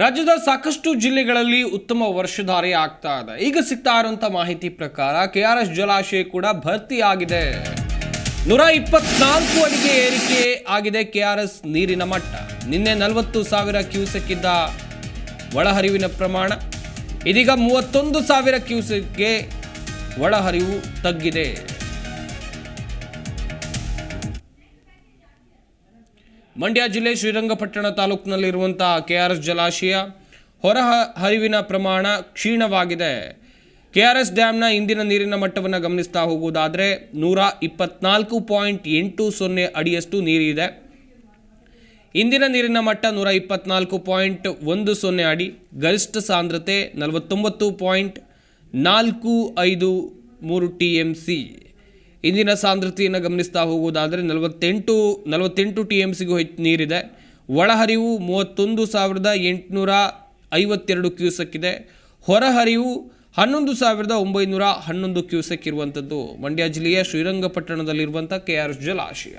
ರಾಜ್ಯದ ಸಾಕಷ್ಟು ಜಿಲ್ಲೆಗಳಲ್ಲಿ ಉತ್ತಮ ವರ್ಷಧಾರೆ ಆಗ್ತಾ ಇದೆ. ಈಗ ಸಿಗ್ತಾ ಇರುವಂತ ಮಾಹಿತಿ ಪ್ರಕಾರ ಕೆಆರ್ಎಸ್ ಜಲಾಶಯ ಕೂಡ ಭರ್ತಿಯಾಗಿದೆ. ನೂರ ಇಪ್ಪತ್ನಾಲ್ಕು ಅಡಿಗೆ ಏರಿಕೆ ಆಗಿದೆ ಕೆಆರ್ಎಸ್ ನೀರಿನ ಮಟ್ಟ. ನಿನ್ನೆ ನಲವತ್ತು ಸಾವಿರ ಕ್ಯೂಸೆಕ್ ಇದ್ದ ಒಳಹರಿವಿನ ಪ್ರಮಾಣ. ಇದೀಗ ಮೂವತ್ತೊಂದು ಸಾವಿರ ಕ್ಯೂಸೆಕ್ಗೆ ಒಳಹರಿವು ತಗ್ಗಿದೆ. ಮಂಡ್ಯ ಜಿಲ್ಲೆ ಶ್ರೀರಂಗಪಟ್ಟಣ ತಾಲೂಕಿನಲ್ಲಿರುವಂತಹ ಎಸ್ ಜಲಾಶಯ ಹೊರ ಹರಿವಿನ ಪ್ರಮಾಣ ಕ್ಷೀಣವಾಗಿದೆ. ಕೆ ಆರ್ ಎಸ್ ಡ್ಯಾಮ್ನ ಇಂದಿನ ನೀರಿನ ಮಟ್ಟವನ್ನು ಗಮನಿಸ್ತಾ ಹೋಗುವುದಾದರೆ ನೂರ ಇಪ್ಪತ್ನಾಲ್ಕು ಪಾಯಿಂಟ್ ಎಂಟು ಸೊನ್ನೆ ಅಡಿಯಷ್ಟು ನೀರಿದೆ. ಇಂದಿನ ನೀರಿನ ಮಟ್ಟ ನೂರ ಇಪ್ಪತ್ನಾಲ್ಕು ಪಾಯಿಂಟ್ ಒಂದು ಸೊನ್ನೆ ಅಡಿ, ಗರಿಷ್ಠ ಸಾಂದ್ರತೆ ನಲವತ್ತೊಂಬತ್ತು ಪಾಯಿಂಟ್ ನಾಲ್ಕು ಐದು ಮೂರು ಟಿ ಎಂ ಸಿ. ಇಂದಿನ ಸಾಂದ್ರತೆಯನ್ನು ಗಮನಿಸ್ತಾ ಹೋಗುವುದಾದರೆ ನಲವತ್ತೆಂಟು ನಲವತ್ತೆಂಟು ಟಿ ಎಂ ಸಿಗೂ ಹೆಚ್ಚು ನೀರಿದೆ. ಒಳಹರಿವು ಮೂವತ್ತೊಂದು ಸಾವಿರದ ಎಂಟುನೂರ ಐವತ್ತೆರಡು ಕ್ಯೂಸೆಕ್ ಇದೆ ಹೊರಹರಿವು ಹನ್ನೊಂದು ಸಾವಿರದ ಒಂಬೈನೂರ ಹನ್ನೊಂದು ಕ್ಯೂಸೆಕ್ ಇರುವಂಥದ್ದು. ಮಂಡ್ಯ ಜಿಲ್ಲೆಯ ಶ್ರೀರಂಗಪಟ್ಟಣದಲ್ಲಿರುವಂಥ ಕೆ ಆರ್ ಜಲಾಶಯ.